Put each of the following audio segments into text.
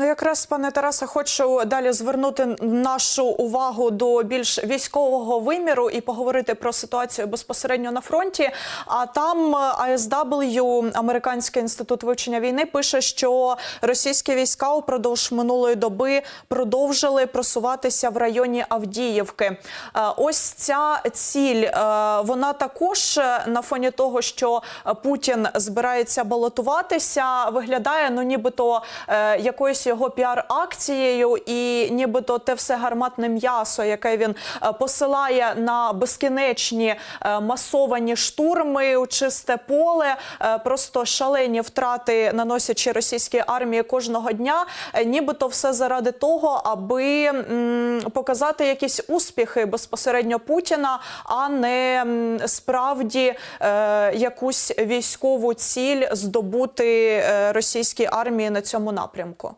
Ну, якраз, пане Тарасе, хочу далі звернути нашу увагу до більш військового виміру і поговорити про ситуацію безпосередньо на фронті. А там ASW, Американський інститут вивчення війни, пише, що російські війська упродовж минулої доби продовжили просуватися в районі Авдіївки. Е, Ось ця ціль, е, вона також е, на фоні того, що Путін збирається балотуватися, виглядає ну нібито якоюсь його піар-акцією, і нібито те все гарматне м'ясо, яке він е, посилає на безкінечні е, масовані штурми у чисте поле, е, просто шалені втрати наносячи російській армії кожного дня. Нібито все заради того, аби показати якісь успіхи безпосередньо Путіна, а не справді якусь військову ціль здобути російській армії на цьому напрямку.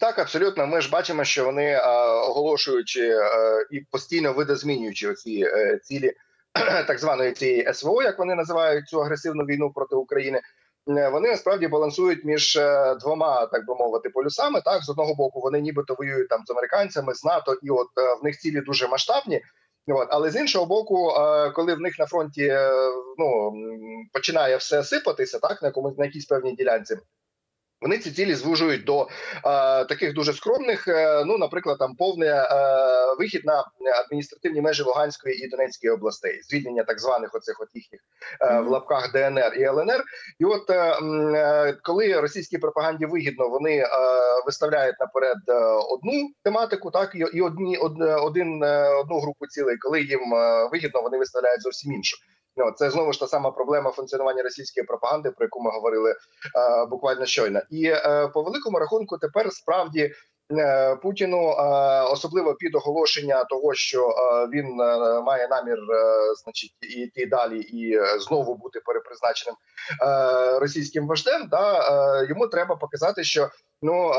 Так, абсолютно. Ми ж бачимо, що вони е, оголошуючи е, і постійно видозмінюючи оці е, цілі так званої цієї СВО, як вони називають цю агресивну війну проти України. Вони насправді балансують між двома, так би мовити, полюсами. Так, з одного боку, вони нібито воюють там з американцями, з НАТО, і от в них цілі дуже масштабні. От, але з іншого боку, коли в них на фронті ну починає все сипатися, так на якомусь на якійсь певній ділянці. Вони ці цілі звужують до е, таких дуже скромних. Е, ну, наприклад, там повний е, вихід на адміністративні межі Луганської і Донецької областей, звільнення так званих оцих от їхніх е, в лапках ДНР і ЛНР. І от е, е, коли російській пропаганді вигідно, вони е, виставляють наперед е, одну тематику, так і, і одні од, один е, одну групу цілей. Коли їм вигідно, вони виставляють зовсім іншу. Ну, це знову ж та сама проблема функціонування російської пропаганди, про яку ми говорили е, буквально щойно. І е, по великому рахунку, тепер справді е, Путіну, е, особливо під оголошення того, що е, він має намір, значить, іти далі і знову бути перепризначеним російським вождем. Да, йому треба показати, що. Ну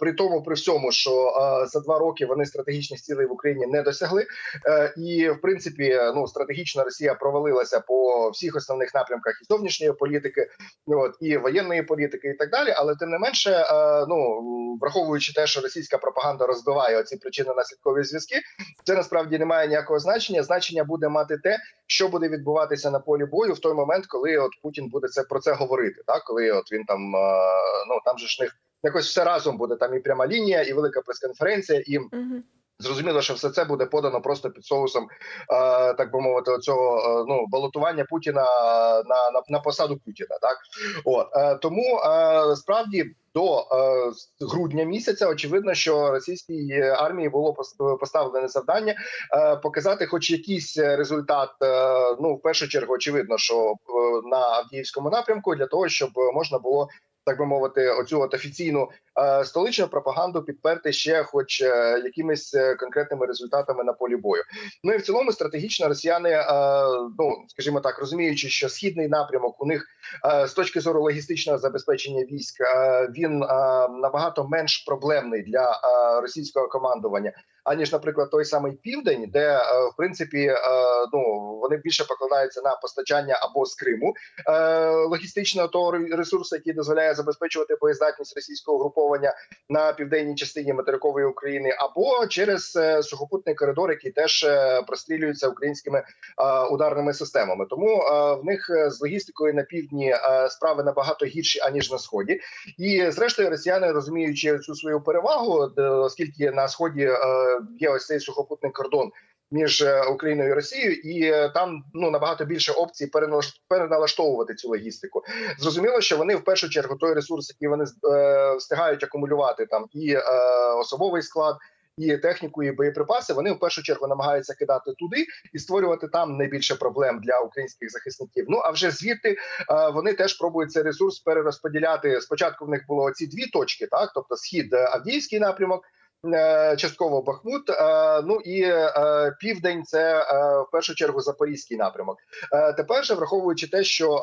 при тому, при всьому, що за два роки вони стратегічних цілей в Україні не досягли, Е, і в принципі, ну стратегічно Росія провалилася по всіх основних напрямках і зовнішньої політики, от і воєнної політики, і так далі. Але тим не менше, е, ну враховуючи те, що російська пропаганда розбиває оці причини наслідкові зв'язки, це насправді не має ніякого значення. Значення буде мати те, що буде відбуватися на полі бою в той момент, коли от Путін буде це про це говорити. Так, коли от він там е, ну там же ж них якось все разом буде там і пряма лінія, і велика прес-конференція, і Угу. Зрозуміло, що все це буде подано просто під соусом, е, так би мовити, цього е, ну балотування Путіна на, на, на посаду Путіна. Так от е, тому е, справді до е, грудня місяця очевидно, що російській армії було пос- поставлене завдання е, показати, хоч якийсь результат. Е, ну в першу чергу, очевидно, що е, на Авдіївському напрямку для того, щоб можна було. Так би мовити, оцю от офіційну е, столичну пропаганду підперти ще, хоч е, якимись е, конкретними результатами на полі бою. Ну і в цілому стратегічно росіяни, ну скажімо так, розуміючи, що східний напрямок у них з точки зору логістичного забезпечення військ він набагато менш проблемний для російського командування. Аніж, наприклад, той самий південь, де в принципі ну вони більше покладаються на постачання або з Криму логістичного того ресурсу, який дозволяє забезпечувати боєздатність російського угруповання на південній частині материкової України, або через е, сухопутний коридор, який теж е, прострілюється українськими е, ударними системами. Тому в них з логістикою на півдні справи набагато гірші аніж на сході. І зрештою, росіяни розуміючи цю свою перевагу, оскільки на сході є ось цей сухопутний кордон. Між е, Україною і Росією, і е, там ну набагато більше опцій переналаш- переналаштовувати цю логістику. Зрозуміло, що вони в першу чергу той ресурс, який вони е, встигають акумулювати, там і е, особовий склад, і техніку, і боєприпаси. Вони в першу чергу намагаються кидати туди і створювати там найбільше проблем для українських захисників. Ну а вже звідти е, вони теж пробують цей ресурс перерозподіляти. Спочатку в них було ці дві точки, так тобто схід Авдіївський напрямок. Е, Частково Бахмут, е, ну і е, південь це в першу чергу Запорізький напрямок. Тепер же, враховуючи те, що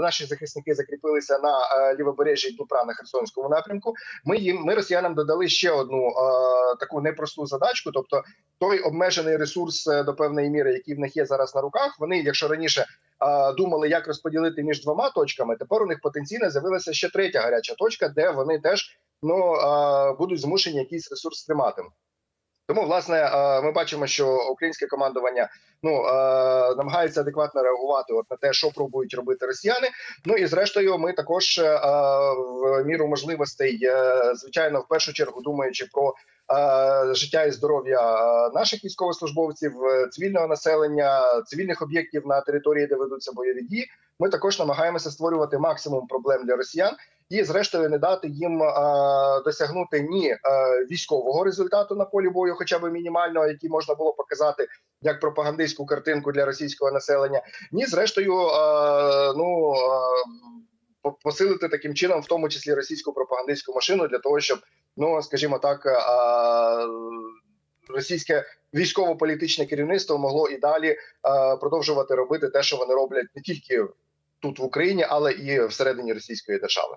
наші захисники закріпилися на лівобережжі Дніпра на Херсонському напрямку, ми їм ми росіянам додали ще одну таку непросту задачку. Тобто, той обмежений ресурс до певної міри, який в них є зараз на руках, вони, якщо раніше думали, як розподілити між двома точками, тепер у них потенційно з'явилася ще третя гаряча точка, де вони теж ну будуть змушені якийсь ресурс тримати. Тому, власне, ми бачимо, що українське командування ну намагається адекватно реагувати от на те, що пробують робити росіяни. Ну і зрештою, ми також в міру можливостей, е, звичайно, в першу чергу думаючи про життя і здоров'я наших військовослужбовців, е, цивільного населення, цивільних об'єктів на території, де ведуться бойові дії. Ми також намагаємося створювати максимум проблем для росіян і, зрештою, не дати їм е, досягнути ні е, військового результату на полі бою, хоча б мінімального, який можна було показати як пропагандистську картинку для російського населення, ні, зрештою, е, ну е, посилити таким чином, в тому числі російську пропагандистську машину, для того, щоб ну скажімо так. е, Російське військово-політичне керівництво могло і далі е, продовжувати робити те, що вони роблять не тільки тут в Україні, але і всередині Російської держави.